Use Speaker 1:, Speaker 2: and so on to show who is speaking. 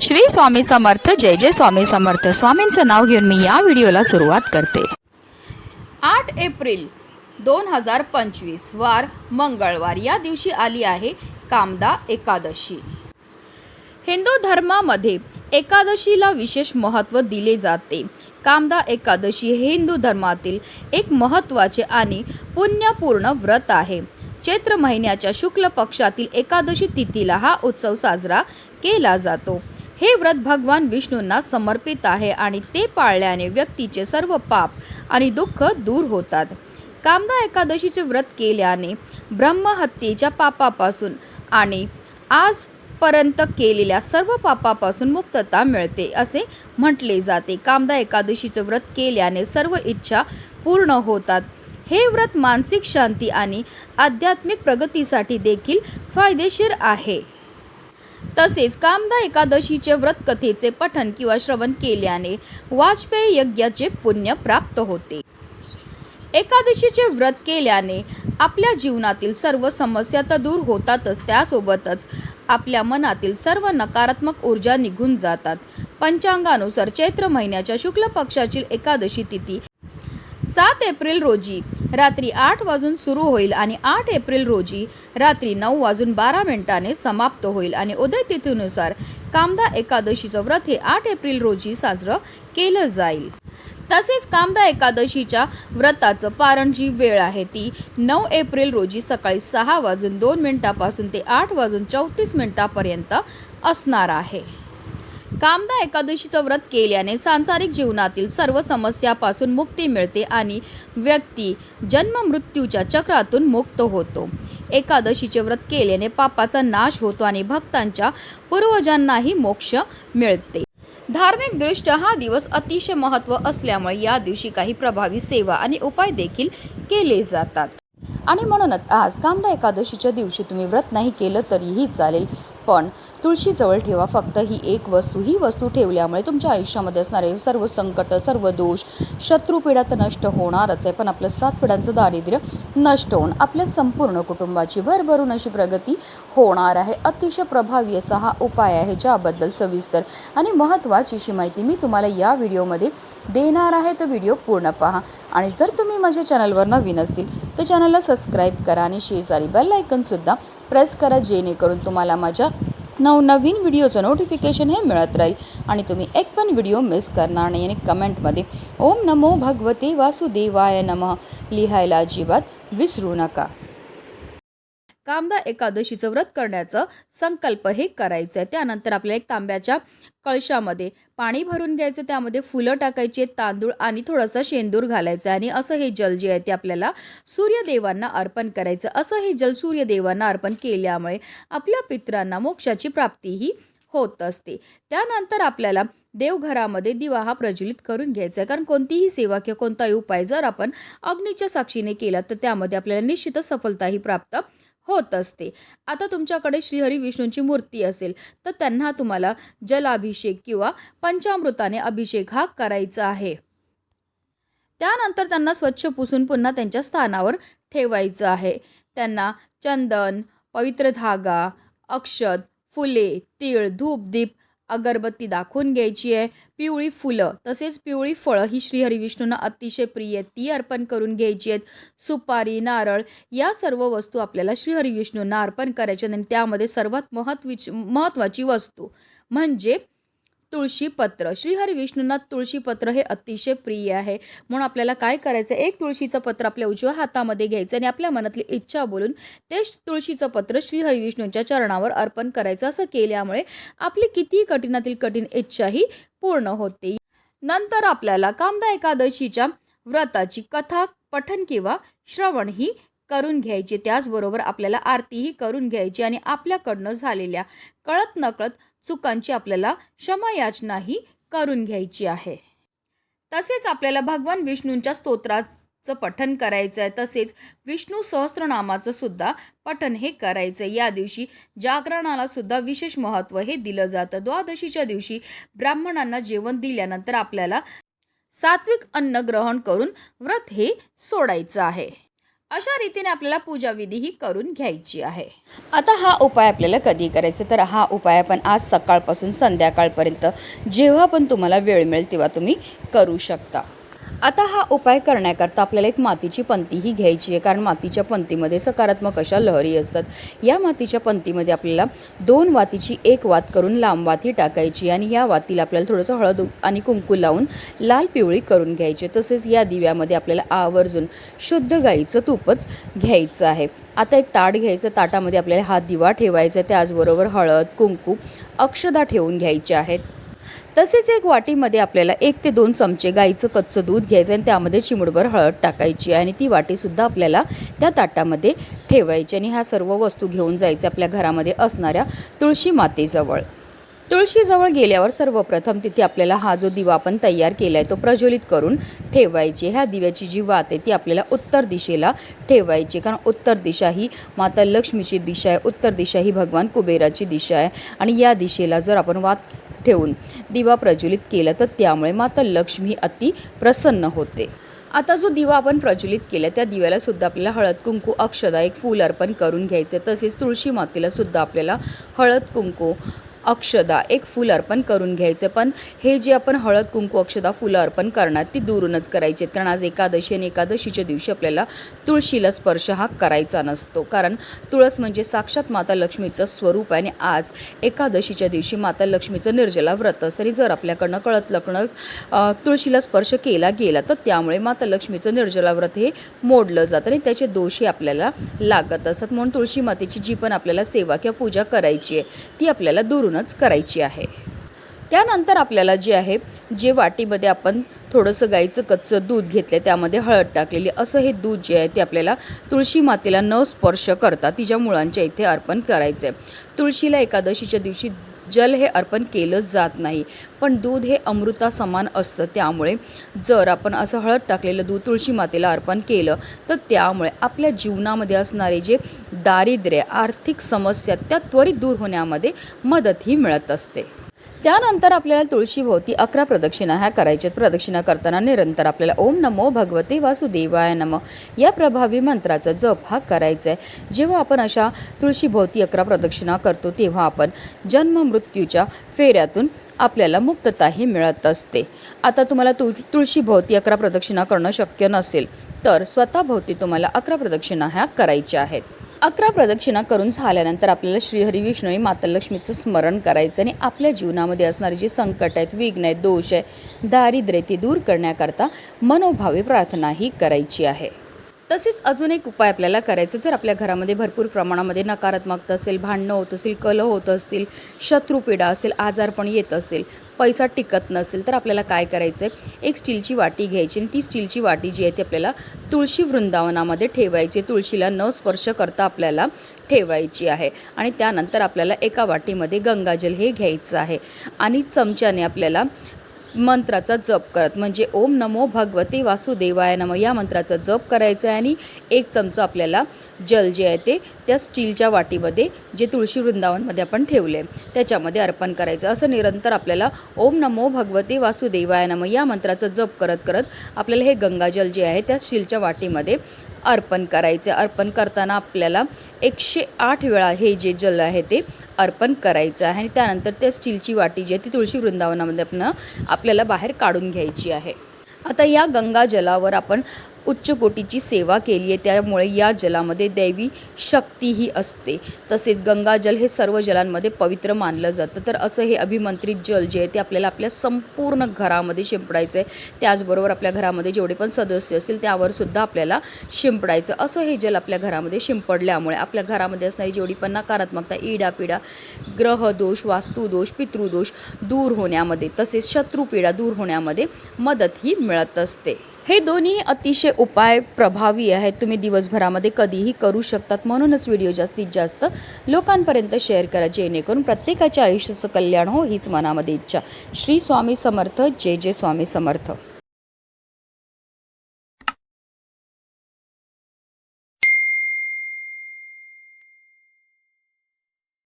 Speaker 1: श्री स्वामी समर्थ जय जय स्वामी समर्थ. स्वामींचं नाव घेऊन मी या व्हिडिओला सुरुवात करते. आठ एप्रिल दोन हजार पंचवीस वार मंगळवार. या दिवशी आली आहे कामदा एकादशी. हिंदू धर्मामध्ये एकादशीला विशेष महत्त्व दिले जाते. कामदा एकादशी हे हिंदू धर्मातील एक महत्त्वाचे आणि पुण्यपूर्ण व्रत आहे. चैत्र महिन्याच्या शुक्ल पक्षातील एकादशी तिथीला हा उत्सव साजरा केला जातो. हे व्रत भगवान विष्णूंना समर्पित आहे आणि ते पाळल्याने व्यक्तीचे सर्व पाप आणि दुःख दूर होतात. कामदा एकादशीचे व्रत केल्याने ब्रह्महत्येच्या पापापासून आणि आजपर्यंत केलेल्या सर्व पापापासून मुक्तता मिळते असे म्हटले जाते. कामदा एकादशीचे व्रत केल्याने सर्व इच्छा पूर्ण होतात. हे व्रत मानसिक शांती आणि आध्यात्मिक प्रगतीसाठी देखील फायदेशीर आहे. तसेच कामदा एकादशीचे व्रत कथेचे पठन किंवा श्रवण केल्याने वाजपेयी यज्ञाचे पुण्य प्राप्त होते. एकादशीचे व्रत केल्याने आपल्या जीवनातील सर्व समस्या तर दूर होतातच त्यासोबतच आपल्या मनातील सर्व नकारात्मक ऊर्जा निघून जातात. पंचांगानुसार चैत्र महिन्याच्या शुक्ल पक्षाची एकादशी तिथी सात एप्रिल रोजी रात्री आठ वाजून सुरू होईल आणि आठ एप्रिल रोजी रात्री नऊ वाजून बारा मिनिटाने समाप्त होईल. आणि उदय तिथीनुसार कामदा एकादशीचं व्रत हे आठ एप्रिल रोजी साजरं केलं जाईल. तसेच कामदा एकादशीच्या व्रताचं पारण जी वेळ आहे ती नऊ एप्रिल रोजी सकाळी सहा वाजून दोन मिनिटापासून ते आठ वाजून चौतीस मिनिटापर्यंत असणार आहे. कामदा एकादशीचं व्रत केल्याने सांसारिक जीवनातील सर्व समस्यापासून मुक्ती मिळते आणि व्यक्ती जन्म मृत्यूच्या चक्रातून मुक्त होतो. एकादशीचे व्रत केल्याने पापाचा नाश होतो आणि भक्तांच्या पूर्वजांनाही मोक्ष मिळते. धार्मिकदृष्ट्या हा दिवस अतिशय महत्त्व असल्यामुळे या दिवशी काही प्रभावी सेवा आणि उपाय देखील केले जातात. आणि म्हणूनच आज कामदा एकादशीच्या दिवशी तुम्ही व्रत नाही केलं तरीही चालेल. पण तुळशीजवळ ठेवा. फक्त ही एक वस्तू ही वस्तू ठेवल्यामुळे तुमच्या आयुष्यामध्ये असणारे सर्व संकट सर्व दोष शत्रुपीडा तर नष्ट होणारच आहे. पण आपलं सात पिढ्यांचं दारिद्र्य नष्ट होऊन आपल्या संपूर्ण कुटुंबाची भरभरून अशी प्रगती होणार आहे. अतिशय प्रभावी असा हा उपाय आहे ज्याबद्दल सविस्तर आणि महत्त्वाची अशी माहिती मी तुम्हाला या व्हिडिओमध्ये देणार आहे. तर व्हिडिओ पूर्ण पहा. आणि जर तुम्ही माझ्या चॅनलवर नवीन असतील तर चॅनलला सबस्क्राईब करा आणि शेजारी बेल आयकनसुद्धा प्रेस करा जेणेकरून तुम्हाला माझ्या नवनवीन व्हिडिओचं नोटिफिकेशन हे मिळत राहील. आणि तुम्ही एक पण व्हिडिओ मिस करणार नाही आणि कमेंटमध्ये ओम नमो भगवते वासुदेवाय नमः लिहायला अजिबात विसरू नका. कामदा एकादशीचं व्रत करण्याचं संकल्प हे करायचं आहे त्यानंतर आपल्याला एक तांब्याच्या कळशामध्ये पाणी भरून घ्यायचं त्यामध्ये फुलं टाकायची तांदूळ आणि थोडंसं शेंदूर घालायचं आणि असं हे जल जे आहे ते आपल्याला सूर्यदेवांना अर्पण करायचं. असं हे जल सूर्यदेवांना अर्पण केल्यामुळे आपल्या पित्रांना मोक्षाची प्राप्तीही होत असते. त्यानंतर आपल्याला देवघरामध्ये दिवा हा प्रज्वलित करून घ्यायचा आहे. कारण कोणतीही सेवा किंवा कोणताही उपाय जर आपण अग्नीच्या साक्षीने केला तर त्यामध्ये आपल्याला निश्चितच सफलताही प्राप्त होत असते. आता तुमच्याकडे श्रीहरी विष्णूंची मूर्ती असेल तर त्यांना तुम्हाला जलाभिषेक किंवा पंचामृताने अभिषेक हा करायचा आहे. त्यानंतर त्यांना स्वच्छ पुसून पुन्हा त्यांच्या स्थानावर ठेवायचं आहे. त्यांना चंदन पवित्र धागा अक्षत फुले तीळ धूप दीप अगरबत्ती दाखवून घ्यायची आहे. पिवळी फुलं तसेच पिवळी फळं ही श्रीहरी विष्णूंना अतिशय प्रिय आहेत ती अर्पण करून घ्यायची आहेत. सुपारी नारळ या सर्व वस्तू आपल्याला श्रीहरी विष्णूंना अर्पण करायच्या आणि त्यामध्ये सर्वात महत्वीची महत्त्वाची वस्तू म्हणजे तुळशीपत्र. श्रीहरी विष्णूंना तुळशीपत्र हे अतिशय प्रिय आहे. म्हणून आपल्याला काय करायचं एक तुळशीचं पत्र आपल्या उजव्या हातामध्ये घ्यायचं आणि आपल्या मनातली इच्छा बोलून ते तुळशीचं पत्र श्रीहरी विष्णूंच्या चरणावर अर्पण करायचं. असं केल्यामुळे आपली कितीही कठीणातील कठीण इच्छाही पूर्ण होते. नंतर आपल्याला कामदा एकादशीच्या व्रताची कथा पठन किंवा श्रवण ही करून घ्यायची. त्याचबरोबर आपल्याला आरतीही करून घ्यायची आणि आपल्याकडनं झालेल्या कळत नकळत चुकांची आपल्याला क्षमायाचनाही करून घ्यायची आहे. तसेच आपल्याला भगवान विष्णूंच्या स्तोत्राचं पठन करायचं आहे तसेच विष्णू सहस्त्रनामाचं सुद्धा पठन हे करायचं आहे या दिवशी जागरणाला सुद्धा विशेष महत्त्व हे दिलं जातं. द्वादशीच्या दिवशी ब्राह्मणांना जेवण दिल्यानंतर आपल्याला सात्विक अन्न ग्रहण करून व्रत हे सोडायचं आहे. अशा रीतीने आपल्याला पूजा विधी ही करून घ्यायची आहे. आता हा उपाय आपल्याला कधी करायचा? तर हा उपाय आपण आज सकाळपासून संध्याकाळपर्यंत जेव्हा पण तुम्हाला वेळ मिळेल तेव्हा तुम्ही करू शकता. आता हा उपाय करण्याकरता आपल्याला एक मातीची पंतीही घ्यायची आहे कारण मातीच्या पंतीमध्ये सकारात्मक अशा लहरी असतात. या मातीच्या पंतीमध्ये आपल्याला दोन वातीची एक वात करून लांब वाती टाकायची आणि या वातीला आपल्याला थोडंसं हळद आणि कुंकू लावून लाल पिवळी करून घ्यायची. तसेच या दिव्यामध्ये आपल्याला आवर्जून शुद्ध गाईचं तूपच घ्यायचं आहे. आता एक ताट घ्यायचं ताटामध्ये आपल्याला हा दिवा ठेवायचा आहे. त्याचबरोबर हळद कुंकू अक्षदा ठेवून घ्यायचे आहेत. तसेच एक वाटीमध्ये आपल्याला एक ते दोन चमचे गाईचं कच्चं दूध घ्यायचं आणि त्यामध्ये चिमुडभर हळद टाकायची आणि ती वाटीसुद्धा आपल्याला त्या ताटामध्ये ठेवायची आणि ह्या सर्व वस्तू घेऊन जायचं आपल्या घरामध्ये असणाऱ्या तुळशी मातेजवळ. तुळशीजवळ गेल्यावर सर्वप्रथम तिथे आपल्याला हा जो दिवा आपण तयार केला आहे तो प्रज्वलित करून ठेवायची ह्या दिव्याची जी वात आहे ती आपल्याला उत्तर दिशेला ठेवायची कारण उत्तर दिशा ही माता लक्ष्मीची दिशा आहे. उत्तर दिशा ही भगवान कुबेराची दिशा आहे. आणि या दिशेला जर आपण वात ठेवून दिवा प्रज्वलित केला तर त्यामुळे माता लक्ष्मी अति प्रसन्न होते. आता जो दिवा आपण प्रज्वलित केला त्या दिव्याला सुद्धा आपल्याला हळद कुंकू अक्षदा एक फूल अर्पण करून घ्यायचं. तसेच तुळशी मातेला सुद्धा आपल्याला हळद कुंकू अक्षदा एक फूल अर्पण करून घ्यायचं. पण हे जे आपण हळद कुंकू अक्षदा फुलं अर्पण करणार ती दुरूनच करायची आहेत. कारण आज एकादशी आणि एकादशीच्या दिवशी आपल्याला तुळशीला स्पर्श हा करायचा नसतो. कारण तुळस म्हणजे साक्षात माता लक्ष्मीचं स्वरूप आहे आणि आज एकादशीच्या दिवशी माता लक्ष्मीचं निर्जला व्रत असतं. आणि जर आपल्याकडनं कळत लकणं तुळशीला स्पर्श केला गेला तर त्यामुळे माता लक्ष्मीचं निर्जला व्रत हे मोडलं जातं आणि त्याचे दोषही आपल्याला लागत असतात. म्हणून तुळशी मातेची जी पण आपल्याला सेवा किंवा पूजा करायची आहे ती आपल्याला दुरूनच करायची आहे. त्यानंतर आपल्याला जे आहे जे वाटीमध्ये आपण थोडंसं गाईचं कच्चं दूध घेतलं त्यामध्ये हळद टाकलेली असं हे दूध जे आहे ते आपल्याला तुळशी मातेला न स्पर्श करता तिच्या मुळांच्या इथे अर्पण करायचं आहे तुळशीला एकादशीच्या दिवशी जल हे अर्पण केलं जात नाही. पण दूध हे अमृता समान असतं. त्यामुळे जर आपण असं हळद टाकलेलं दूध तुळशी मातेला अर्पण केलं तर त्यामुळे आपल्या जीवनामध्ये असणारे जे दारिद्र्य आर्थिक समस्या त्या त्वरित दूर होण्यामध्ये मदतही मिळत असते. त्यानंतर आपल्याला तुळशीभोवती अकरा प्रदक्षिणा ह्या करायच्यात. प्रदक्षिणा करताना निरंतर आपल्याला ओम नमो भगवते वासुदेवाय नम. या प्रभावी मंत्राचा जप हा करायचा आहे जेव्हा आपण अशा तुळशीभोवती अकरा प्रदक्षिणा करतो तेव्हा आपण जन्म मृत्यूच्या फेऱ्यातून आपल्याला मुक्तताही मिळत असते. आता तुम्हाला तुळ तुळशीभोवती अकरा प्रदक्षिणा करणं शक्य नसेल तर स्वतःभोवती तुम्हाला अकरा प्रदक्षिणा ह्या करायच्या आहेत. अकरा प्रदक्षिणा करून झाल्यानंतर आपल्याला श्रीहरी विष्णू आणि माता लक्ष्मीचं स्मरण करायचं आणि आपल्या जीवनामध्ये असणारे जे संकट आहेत विघ्न आहेत दोष आहे दारिद्र्य ते दूर करण्याकरता मनोभावे प्रार्थनाही करायची आहे. तसेच अजून एक उपाय आपल्याला करायचा जर आपल्या घरामध्ये भरपूर प्रमाणामध्ये नकारात्मकता असेल भांडणं होत असेल कलह होत असतील शत्रुपीडा असेल आजारपण येत असेल पैसा टिकत नसेल तर आपल्याला काय करायचं आहे? एक स्टीलची वाटी घ्यायची आणि ती स्टीलची वाटी जी आहे ती आपल्याला तुळशी वृंदावनामध्ये ठेवायची तुळशीला न स्पर्श करता आपल्याला ठेवायची आहे. आणि त्यानंतर आपल्याला एका वाटीमध्ये गंगाजल हे घ्यायचं आहे. आणि चमच्याने आपल्याला मंत्राचा जप करत. म्हणजे ओम नमो भगवते वासुदेवाय नम या मंत्राचा जप करायचा आहे आणि एक चमचा आपल्याला जल जे आहे ते त्या स्टीलच्या वाटीमध्ये जे तुळशी वृंदावनमध्ये आपण ठेवले त्याच्यामध्ये अर्पण करायचं. असं निरंतर आपल्याला ओम नमो भगवते वासुदेवाय नम या मंत्राचा जप करत करत आपल्याला हे गंगाजल जे आहे त्या स्टीलच्या वाटीमध्ये अर्पण करायचे. अर्पण करताना आपल्याला एकशे आठ वेळा हे जे जल आहे ते अर्पण करायचं आहे. आणि त्यानंतर त्या स्टीलची वाटी जी आहे ती तुळशी वृंदावनामध्ये आपण आपल्याला बाहेर काढून घ्यायची आहे. आता या गंगाजलावर आपण उच्च कोटीची सेवा केली आहे. त्यामुळे या जलामध्ये दैवी शक्तीही असते. तसेच गंगाजल हे सर्व जलांमध्ये पवित्र मानलं जातं. तर असं हे अभिमंत्रित जल जे आहे ते आपल्याला आपल्या संपूर्ण घरामध्ये शिंपडायचं आहे त्याचबरोबर आपल्या घरामध्ये जेवढे पण सदस्य असतील त्यावर सुद्धा आपल्याला शिंपडायचं. असं हे जल आपल्या घरामध्ये शिंपडल्यामुळे आपल्या घरामध्ये असणारी जेवढी पण नकारात्मकता इडापिडा ग्रहदोष वास्तुदोष पितृदोष दूर होण्यामध्ये तसेच शत्रुपीडा दूर होण्यामध्ये मदतही मिळत असते. हे दोन्ही अतिशय उपाय प्रभावी आहेत. तुम्ही दिवसभरामध्ये कधीही करू शकतात म्हणूनच व्हिडिओ जास्तीत जास्त लोकांपर्यंत शेअर करा जेणेकरून प्रत्येकाच्या आयुष्याचं कल्याण हो हीच मनामध्ये इच्छा. श्री स्वामी समर्थ जय जय स्वामी समर्थ.